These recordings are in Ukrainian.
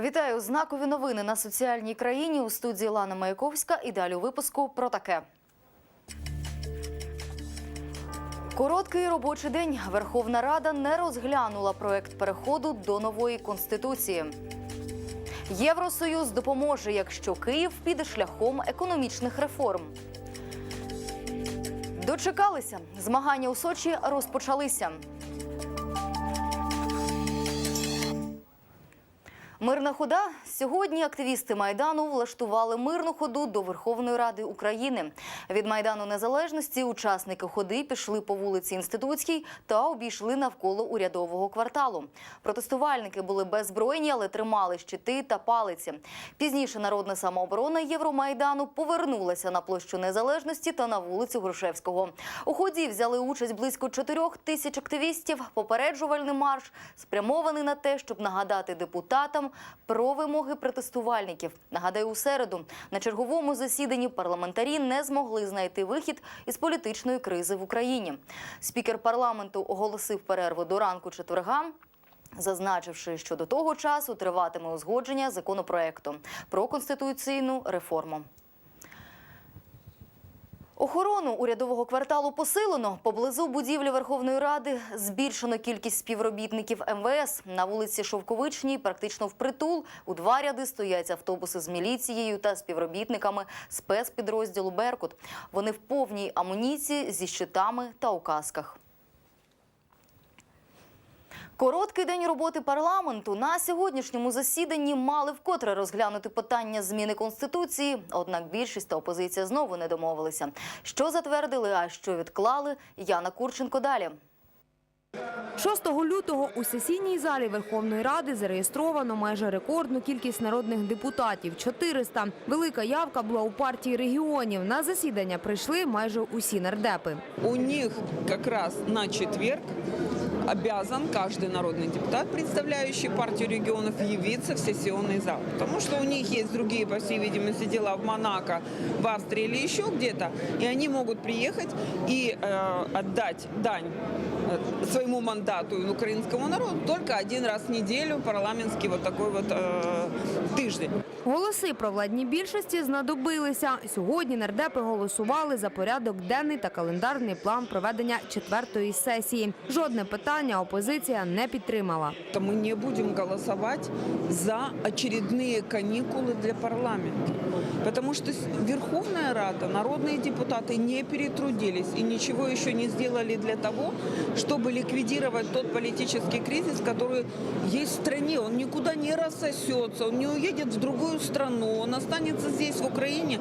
Вітаю знакові новини на соціальній країні у студії Лана Маяковська. І далі у випуску про таке. Короткий робочий день. Верховна Рада не розглянула проект переходу до нової конституції. Євросоюз допоможе, якщо Київ піде шляхом економічних реформ. Дочекалися. Змагання у Сочі розпочалися. Мирна хода сьогодні. Активісти майдану влаштували мирну ходу до Верховної Ради України. Від майдану незалежності учасники ходи пішли по вулиці Інститутській та обійшли навколо урядового кварталу. Протестувальники були беззбройні, але тримали щити та палиці. Пізніше народна самооборона Євромайдану повернулася на площу незалежності та на вулицю Грушевського. У ході взяли участь близько чотирьох тисяч активістів. Попереджувальний марш спрямований на те, щоб нагадати депутатам про вимоги протестувальників. Нагадаю, у середу на черговому засіданні парламентарі не змогли знайти вихід із політичної кризи в Україні. Спікер парламенту оголосив перерву до ранку четверга. Зазначивши, що до того часу триватиме узгодження законопроекту про конституційну реформу. Охорону урядового кварталу посилено. Поблизу будівлі Верховної Ради збільшено кількість співробітників МВС. На вулиці Шовковичній практично впритул у два ряди стоять автобуси з міліцією та співробітниками спецпідрозділу «Беркут». Вони в повній амуніції зі щитами та у касках. Короткий день роботи парламенту на сьогоднішньому засіданні мали вкотре розглянути питання зміни конституції. Однак більшість та опозиція знову не домовилися. Що затвердили, а що відклали. Яна Курченко далі. 6 лютого у сесійній залі Верховної Ради зареєстровано майже рекордну кількість народних депутатів – 400. Велика явка була у партії регіонів. На засідання прийшли майже усі нардепи. У них как раз на четверг обязан каждый народный депутат, представляющий партию регионов, явиться в сессионный зал. Потому что у них есть другие, по всей видимости, дела в Монако, в Австрии или еще где-то, и они могут приехать и э, отдать дань э, своему мандату и украинскому народу только один раз в неделю, парламентский вот такой вот э, тыждень. Голоси про владні більшості знадобилися. Сьогодні нардепи голосували за порядок денний та календарний план проведення четвертої сесії. Жодне питання опозиція не підтримала. то мы не будем голосовать за очередные каникулы для парламента. Потому что с- Верховная Рада, народные депутаты не перетрудились и ничего еще не сделали для того, чтобы ликвидировать тот политический кризис, который есть в стране. Он никуда не рассосется, он не уедет в другую страну, он останется здесь, в Украине.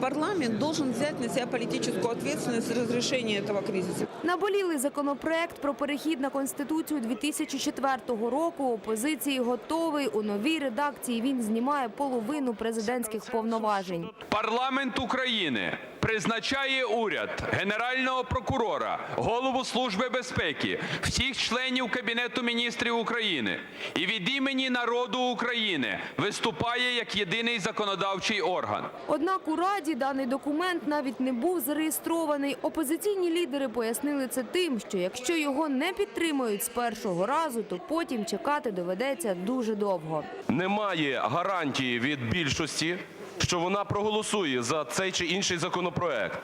Парламент должен взять на себя политическую ответственность за разрешение этого кризиса. Наболілий законопроект про перехід на Конституцію 2004 року. Опозиції готовий. У новій редакції він знімає половину президентських повноважень. Парламент України призначає уряд, генерального прокурора, голову служби безпеки, всіх членів Кабінету міністрів України і від імені народу України виступає як єдиний законодавчий орган. Однак у Раді даний документ навіть не був зареєстрований. Опозиційні лідери пояснили це тим, що якщо його не підтримують з першого разу, то потім чекати доведеться дуже довго. немає гарантії від більшості, що вона проголосує за цей чи інший законопроект.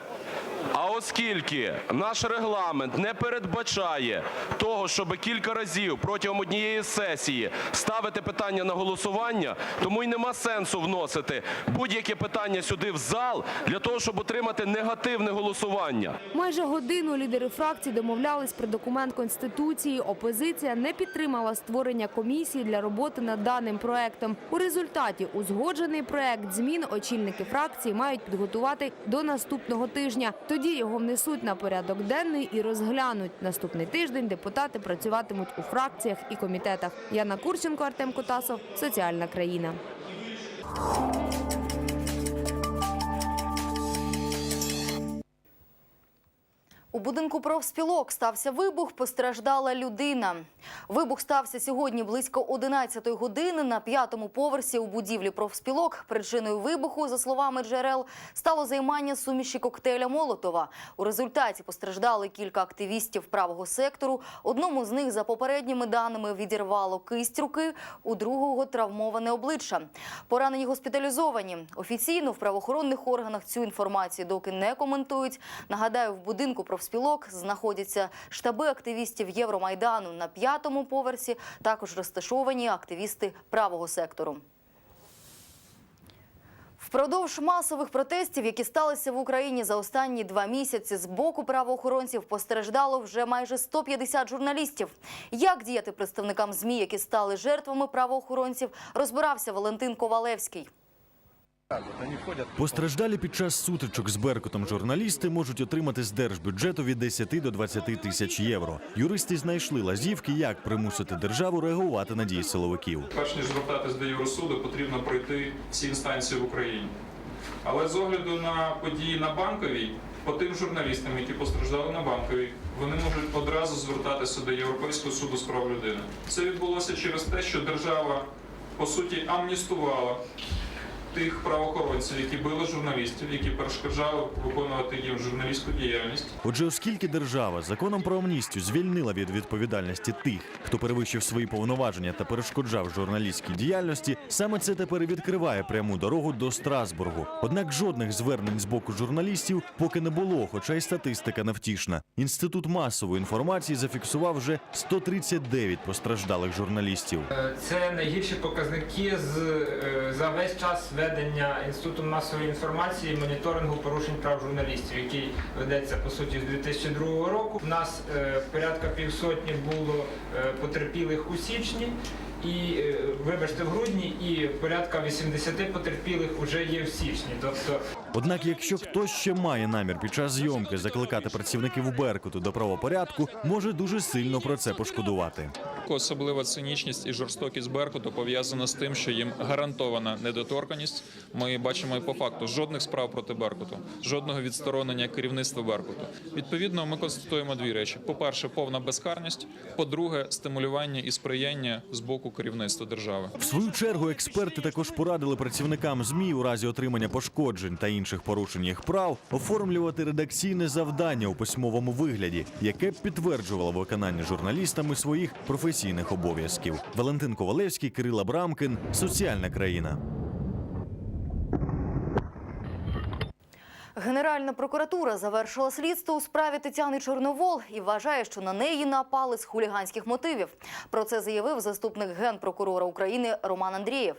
А оскільки наш регламент не передбачає того, щоб кілька разів протягом однієї сесії ставити питання на голосування, тому й нема сенсу вносити будь-яке питання сюди в зал для того, щоб отримати негативне голосування. Майже годину лідери фракцій домовлялись про документ Конституції. Опозиція не підтримала створення комісії для роботи над даним проектом. У результаті узгоджений проект змін очільники фракції мають підготувати до наступного тижня. Тоді його внесуть на порядок денний і розглянуть. Наступний тиждень депутати працюватимуть у фракціях і комітетах. Яна Курченко, Артем Котасов, Соціальна країна. У будинку профспілок стався вибух, постраждала людина. Вибух стався сьогодні близько 11 години на п'ятому поверсі у будівлі профспілок. Причиною вибуху, за словами джерел, стало займання суміші коктейля Молотова. У результаті постраждали кілька активістів правого сектору. Одному з них, за попередніми даними, відірвало кисть руки, у другого травмоване обличчя. Поранені госпіталізовані. Офіційно в правоохоронних органах цю інформацію доки не коментують. Нагадаю, в будинку профспілок знаходяться штаби активістів Євромайдану на п'ятому поверсі. Також розташовані активісти правого сектору. Впродовж масових протестів, які сталися в Україні за останні два місяці, з боку правоохоронців постраждало вже майже 150 журналістів. Як діяти представникам ЗМІ, які стали жертвами правоохоронців, розбирався Валентин Ковалевський. Постраждалі під час сутичок з Беркутом журналісти можуть отримати з держбюджету від 10 до 20 тисяч євро. Юристи знайшли лазівки, як примусити державу реагувати на дії силовиків. Перш ніж звертатись до Євросуду, потрібно пройти всі інстанції в Україні. Але з огляду на події на банковій, по тим журналістам, які постраждали на банковій, вони можуть одразу звертатися до Європейського суду з прав людини. Це відбулося через те, що держава по суті амністувала тих правоохоронців, які били журналістів, які перешкоджали виконувати їм журналістську діяльність. Отже, оскільки держава законом про амністію звільнила від відповідальності тих, хто перевищив свої повноваження та перешкоджав журналістській діяльності, саме це тепер і відкриває пряму дорогу до Страсбургу. Однак жодних звернень з боку журналістів поки не було, хоча й статистика невтішна. Інститут масової інформації зафіксував вже 139 постраждалих журналістів. Е, Це найгірші показники з е, за весь час ведення інституту масової інформації і моніторингу порушень прав журналістів, який ведеться по суті з 2002 року. У нас е, порядка півсотні було е, потерпілих у січні. І е, вибачте в грудні, і порядка 80 потерпілих вже є в січні. Тобто Однак, якщо хтось ще має намір під час зйомки закликати працівників Беркуту до правопорядку, може дуже сильно про це пошкодувати. Особлива цинічність і жорстокість Беркуту пов'язана з тим, що їм гарантована недоторканість. Ми бачимо і по факту жодних справ проти Беркуту, жодного відсторонення керівництва Беркуту. Відповідно, ми констатуємо дві речі: по-перше, повна безкарність. По-друге, стимулювання і сприяння з боку керівництва держави. В свою чергу експерти також порадили працівникам ЗМІ у разі отримання пошкоджень та інших порушень їх прав оформлювати редакційне завдання у письмовому вигляді, яке б підтверджувало виконання журналістами своїх професійних обов'язків. Валентин Ковалевський, Кирил Абрамкин, соціальна країна. Генеральна прокуратура завершила слідство у справі Тетяни Чорновол і вважає, що на неї напали з хуліганських мотивів. Про це заявив заступник генпрокурора України Роман Андрієв.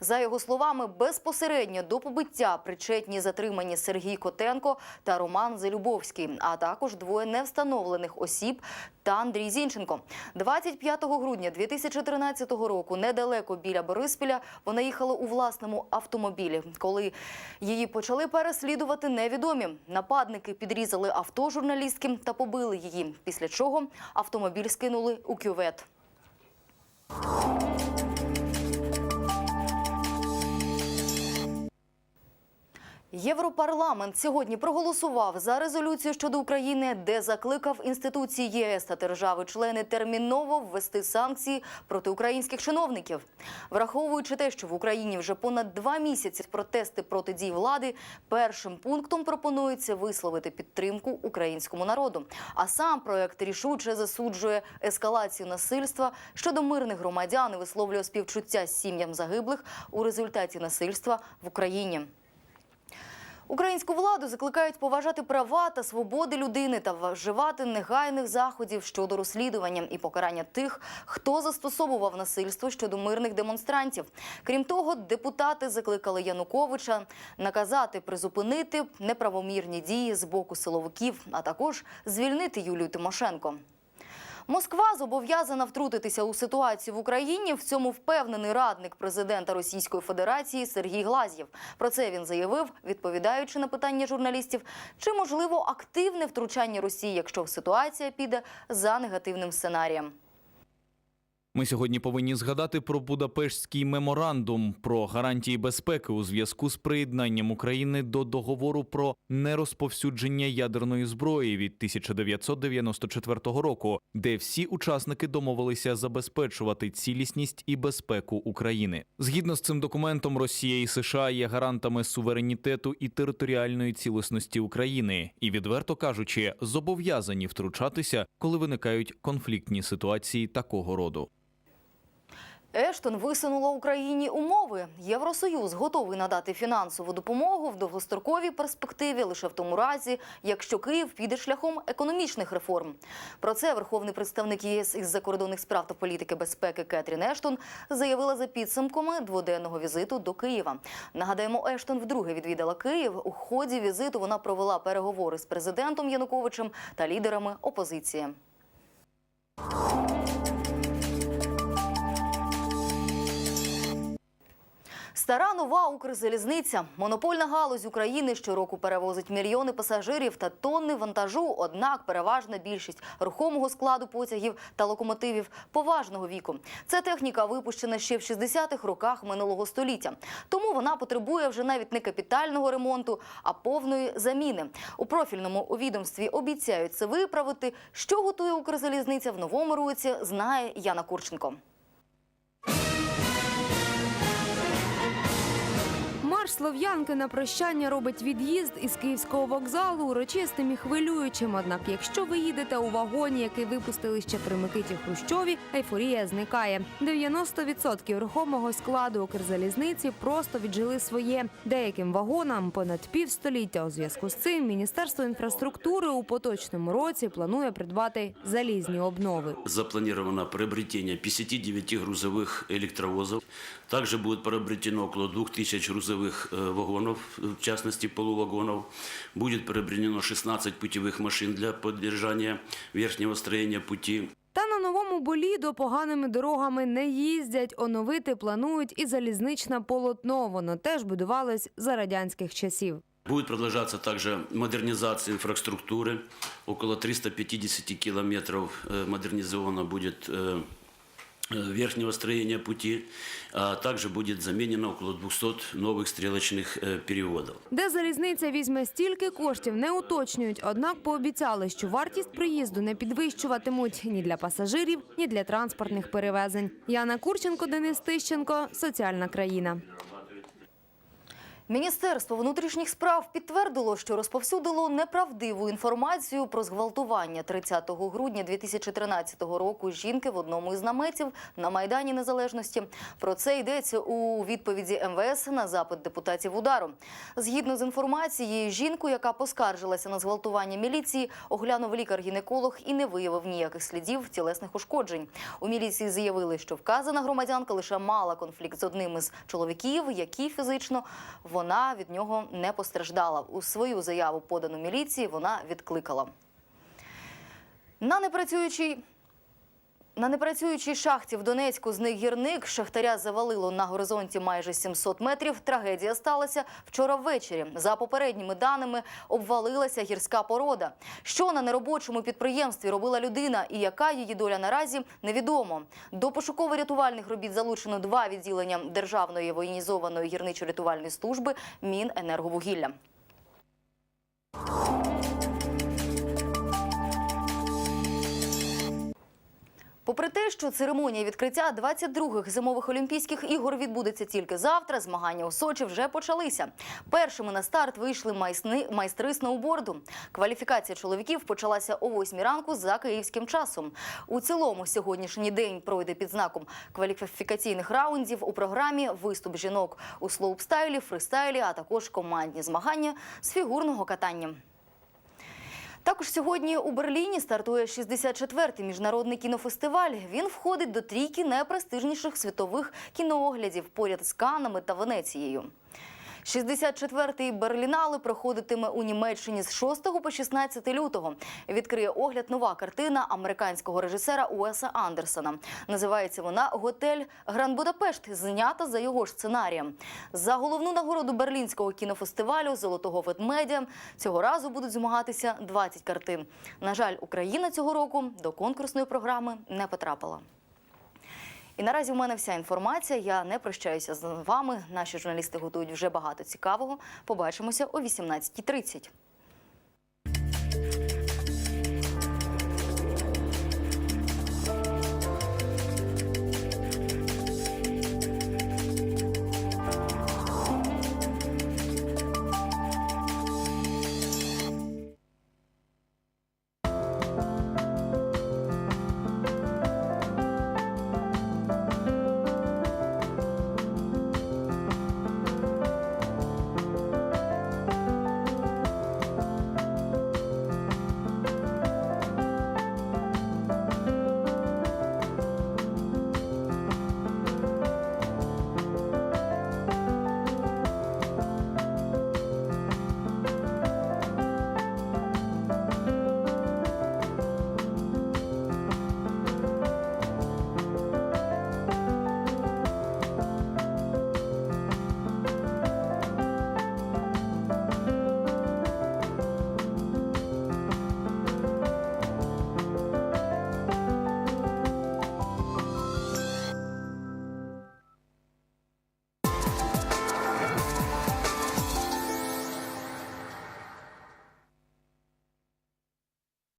За його словами, безпосередньо до побиття причетні затримані Сергій Котенко та Роман Залюбовський, а також двоє невстановлених осіб та Андрій Зінченко. 25 грудня 2013 року, недалеко біля Бориспіля, вона їхала у власному автомобілі. Коли її почали переслідувати невідомі, нападники підрізали авто журналістки та побили її. Після чого автомобіль скинули у кювет. Європарламент сьогодні проголосував за резолюцію щодо України, де закликав інституції ЄС та держави-члени терміново ввести санкції проти українських чиновників. Враховуючи те, що в Україні вже понад два місяці протести проти дій влади, першим пунктом пропонується висловити підтримку українському народу. А сам проект рішуче засуджує ескалацію насильства щодо мирних громадян і висловлює співчуття сім'ям загиблих у результаті насильства в Україні. Українську владу закликають поважати права та свободи людини та вживати негайних заходів щодо розслідування і покарання тих, хто застосовував насильство щодо мирних демонстрантів. Крім того, депутати закликали Януковича наказати призупинити неправомірні дії з боку силовиків, а також звільнити Юлію Тимошенко. Москва зобов'язана втрутитися у ситуацію в Україні. В цьому впевнений радник президента Російської Федерації Сергій Глазєв. Про це він заявив, відповідаючи на питання журналістів, чи можливо активне втручання Росії, якщо ситуація піде за негативним сценарієм. Ми сьогодні повинні згадати про Будапештський меморандум про гарантії безпеки у зв'язку з приєднанням України до договору про нерозповсюдження ядерної зброї від 1994 року, де всі учасники домовилися забезпечувати цілісність і безпеку України. Згідно з цим документом, Росія і США є гарантами суверенітету і територіальної цілісності України і, відверто кажучи, зобов'язані втручатися, коли виникають конфліктні ситуації такого роду. Ештон висунула Україні умови. Євросоюз готовий надати фінансову допомогу в довгостроковій перспективі лише в тому разі, якщо Київ піде шляхом економічних реформ. Про це верховний представник ЄС із закордонних справ та політики безпеки Кетрін Ештон заявила за підсумками дводенного візиту до Києва. Нагадаємо, Ештон вдруге відвідала Київ. У ході візиту вона провела переговори з президентом Януковичем та лідерами опозиції. Стара нова Укрзалізниця. Монопольна галузь України щороку перевозить мільйони пасажирів та тонни вантажу. Однак переважна більшість рухомого складу потягів та локомотивів поважного віку. Це техніка випущена ще в 60-х роках минулого століття. Тому вона потребує вже навіть не капітального ремонту, а повної заміни. У профільному відомстві обіцяють це виправити. Що готує Укрзалізниця в новому році, знає Яна Курченко. Марш Слов'янки на прощання робить від'їзд із київського вокзалу урочистим і хвилюючим. Однак, якщо ви їдете у вагоні, який випустили ще при Микиті Хрущові, ейфорія зникає. 90% рухомого складу Укрзалізниці просто віджили своє. Деяким вагонам понад півстоліття. У зв'язку з цим Міністерство інфраструктури у поточному році планує придбати залізні обнови. Запланировано приобретение 59 грузовых электровозов. Также будет приобретено около 2000 грузовых э, вагонов, в частности полувагонов. Будет приобретено 16 путевых машин для поддержания верхнего строения пути. Та на новому боліду поганими дорогами не їздять. Оновити планують і залізничне полотно. Воно теж будувалось за радянських часів. Будет продолжаться также модернизация инфраструктуры. Около 350 километров э, модернизовано будет э, э, верхнего строения пути. А также будет заменено около 200 новых стрелочных э, переводов. Де залізниця візьме стільки коштів, не уточнюють. Однак пообіцяли, що вартість проїзду не підвищуватимуть ні для пасажирів, ні для транспортних перевезень. Яна Курченко, Денис Тищенко, соціальна країна. Міністерство внутрішніх справ підтвердило, що розповсюдило неправдиву інформацію про зґвалтування 30 грудня 2013 року жінки в одному із наметів на майдані Незалежності. Про це йдеться у відповіді МВС на запит депутатів удару. Згідно з інформацією, жінку, яка поскаржилася на зґвалтування міліції, оглянув лікар-гінеколог і не виявив ніяких слідів тілесних ушкоджень. У міліції заявили, що вказана громадянка лише мала конфлікт з одним із чоловіків, які фізично вона від нього не постраждала. У свою заяву, подану міліції, вона відкликала. На непрацюючій на непрацюючій шахті в Донецьку зник гірник. Шахтаря завалило на горизонті майже 700 метрів. Трагедія сталася вчора ввечері. За попередніми даними обвалилася гірська порода. Що на неробочому підприємстві робила людина і яка її доля наразі невідомо. До пошуково-рятувальних робіт залучено два відділення Державної воєнізованої гірничо-рятувальної служби Міненерговугілля. Попри те, що церемонія відкриття 22-х зимових олімпійських ігор відбудеться тільки завтра, змагання у Сочі вже почалися. Першими на старт вийшли майсни, майстри сноуборду. Кваліфікація чоловіків почалася о 8 ранку за київським часом. У цілому сьогоднішній день пройде під знаком кваліфікаційних раундів у програмі виступ жінок у слоупстайлі, фристайлі, а також командні змагання з фігурного катання. Також сьогодні у Берліні стартує 64-й міжнародний кінофестиваль. Він входить до трійки найпрестижніших світових кінооглядів поряд з Канами та Венецією. 64-й Берлінале проходитиме у Німеччині з 6 по 16 лютого. Відкриє огляд нова картина американського режисера Уеса Андерсона. Називається вона Готель Гранд Будапешт, знята за його ж сценарієм. За головну нагороду берлінського кінофестивалю Золотого ведмедя цього разу будуть змагатися 20 картин. На жаль, Україна цього року до конкурсної програми не потрапила. І наразі у мене вся інформація. Я не прощаюся з вами. Наші журналісти готують вже багато цікавого. Побачимося о 18.30.